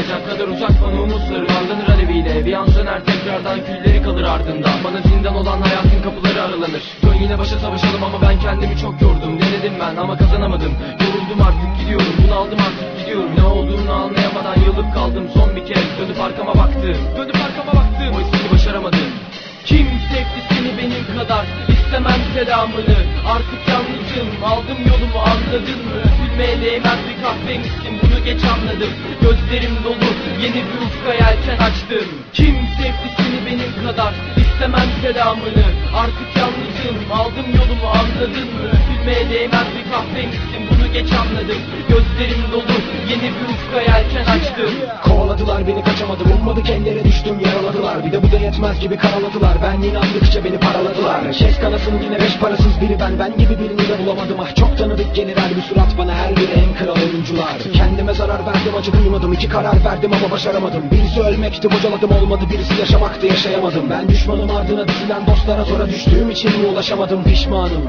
de olmayacak kadar uzak bana umutları Arlanır aleviyle bir an söner tekrardan külleri kalır ardından. Bana zindan olan hayatın kapıları aralanır. Dön yine başa savaşalım ama ben kendimi çok yordum. Denedim ben ama kazanamadım. Yoruldum artık gidiyorum. Bunaldım artık gidiyorum. Ne olduğunu anlayamadan yılıp kaldım. Son bir kez Dönüp arkama baktım. Dönüp arkama baktım. Oysa ki başaramadım kim sevdi benim kadar? İstemem selamını Artık yalnızım. Aldım yolumu anladın mı? Gülmeye değmez bir kahveymişsin Bunu geç anladım. Gözlerim dolu. Yeni bir ufka yelken açtım. Kim sevdi benim kadar? İstemem selamını Artık yalnızım Aldım yolumu anladın mı? Gülmeye değmez bir kahveymişsin Bunu geç anladım. Gözlerim dolu Yeni bir ufka yelken açtım. Kovaladılar beni kaçamadım ummadık ellere düştüm yaraladılar. Bir de bu da yetmez gibi karaladılar. Ben inandıkça beni paraladılar. Kes kanasın yine beş parasız biri ben. Ben gibi birini de bulamadım. Ah çok tanıdık gelir her bir surat bana Her biri en kral oyuncular. Kendime zarar verdim acı duymadım. İki karar verdim ama başaramadım. Birisi ölmekti bocaladım. Olmadı birisi yaşamaktı yaşayamadım. Ben düşmanım ardına dizilen dostlara zora düştüğüm için ulaşamadım pişmanım?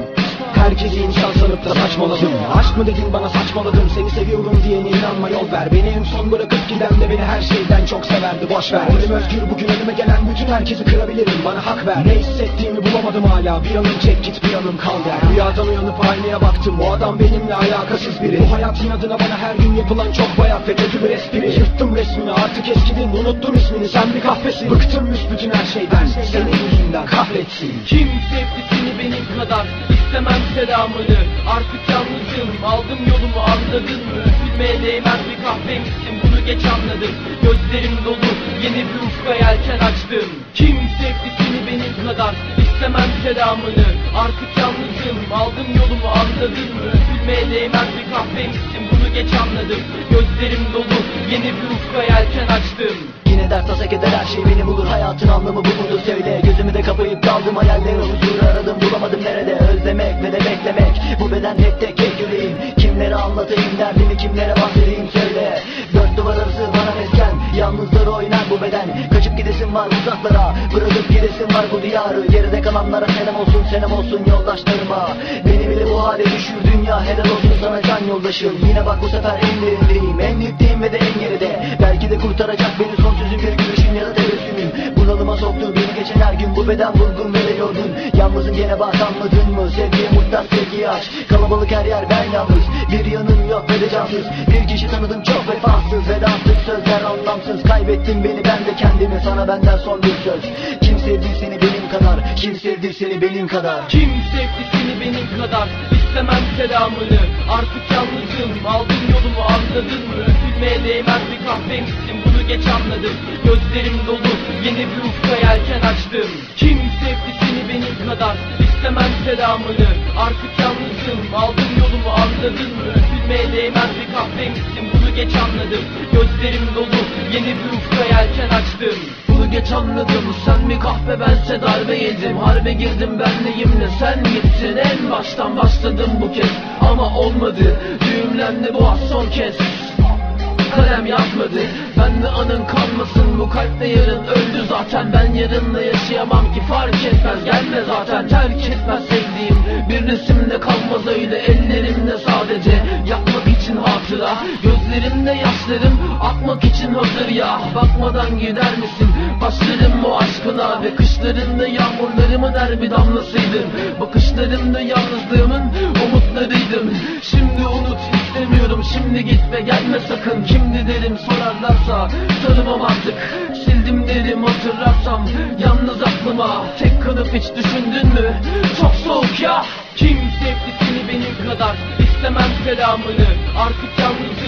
Herkesi insan sanıp da saçmaladım. Aşk mı dedin bana saçmaladım. Seni seviyorum diyene inanma yol ver. Beni en son bırakıp giden de beni her şeyden çok severdi. Boş ver. Elim özgür bugün önüme gelen bütün herkesi kırabilirim. Bana hak ver. Ne hissettiğimi bulamadım hala. Bir anım çek git bir anım kal der. Rüyadan uyanıp aynaya baktım. O adam benimle alakasız biri. Bu hayat inadına bana her gün yapılan çok bayat ve kötü bir espri. Yırttım resmini artık eskidin. Unuttum ismini. Sen bir kahvesin. Bıktım büsbütün her şeyden Yüzünden kahretsin. Kim sevdi seni benim kadar İstemem selamını. Artık yalnızım Aldım yolumu anladın mı? Gülmeye değmez bir kahveymişsin Bunu geç anladım. Gözlerim dolu Yeni bir ufka yelken açtım. Kim sevdi seni benim kadar İstemem selamını. Artık yalnızım Aldım yolumu anladın mı? Gülmeye değmez bir kahveymişsin Bunu geç anladım. Gözlerim dolu. Yeni bir ufka yelken açtım. Yine dert tasa keder her şey beni bulur Hayatın anlamı bu mudur? Söyle. Gözümü de kapayıp kaldım hayallere huzur aradım. Bulamadım nerede? Özlemek ve de beklemek. Bu beden hep tek tek yüreğim Kimlere anlatayım derdimi kimlere bahsedeyim var uzaklara Bırakıp gidesim var bu diyarı. Geride kalanlara selam olsun selam olsun yoldaşlarıma. Beni bile bu hale düşür dünya Helal olsun sana can yoldaşım. Yine bak bu sefer en derindeyim En dipteyim ve de en geride. Belki de kurtaracak beni son sözüm bir gülüşün ya da tebessümün Bunalıma soktu beni geçen her gün Bu beden vurgun ve de yorgun. Yalnızım gene bak anladın mı? Sevgiye muhtaç sevgiye aç. Kalabalık her yer ben yalnız. Bir yanım yok ve de cansız. Bir kişi tanıdım çok vefasız Vedasız sözler anlamsız. Kaybettin beni ben de kendimi Sana benden son bir söz. Kim sevdi seni benim kadar? Kim sevdi seni benim kadar? Kim sevdi seni benim kadar? İstemem selamını. Artık yalnızım. Aldım yolumu anladın mı? Gülmeye değmez bir kahveymişsin Bunu geç anladım. Gözlerim dolu. Yeni bir ufka yelken açtım. Kim sevdi seni benim kadar? İstemem selamını. Artık yalnızım. Aldım yolumu anladın mı Gülmeye değmez bir kahveymişsin Bunu geç anladım. Gözlerim dolu. Yeni bir ufka yelken açtım. Bunu geç anladım. Sen bir kahve bense darbe yedim. Harbe girdim ben neyimle? Sen gittin. En baştan başladım bu kez. Ama olmadı. Düğümlendi bu az son kez. Kalem yazmadı Ben de anın kalmasın. Bu kalpte yarın öldü zaten. Ben yarınla yaşayamam ki. Fark etmez. Gelme zaten. Terk etmez sevdiğim. Bir resimde kalmaz öyle. Ellerimde sadece gözlerimde yaşlarım. Akmak için hazır ya Bakmadan gider misin? Başlarım bu aşkına Ve kışlarında yağmurlarımın her bir damlasıydın Bakışlarımda yalnızlığımın umutlarıydım. Şimdi unut istemiyorum şimdi git ve gelme sakın. Kimdi derim sorarlarsa tanımam artık. Sildim derim hatırlarsam yalnız aklıma. Tek kalıp hiç düşündün mü? Çok soğuk ya. Kim sevdi seni benim kadar? İstemem selamını. Artık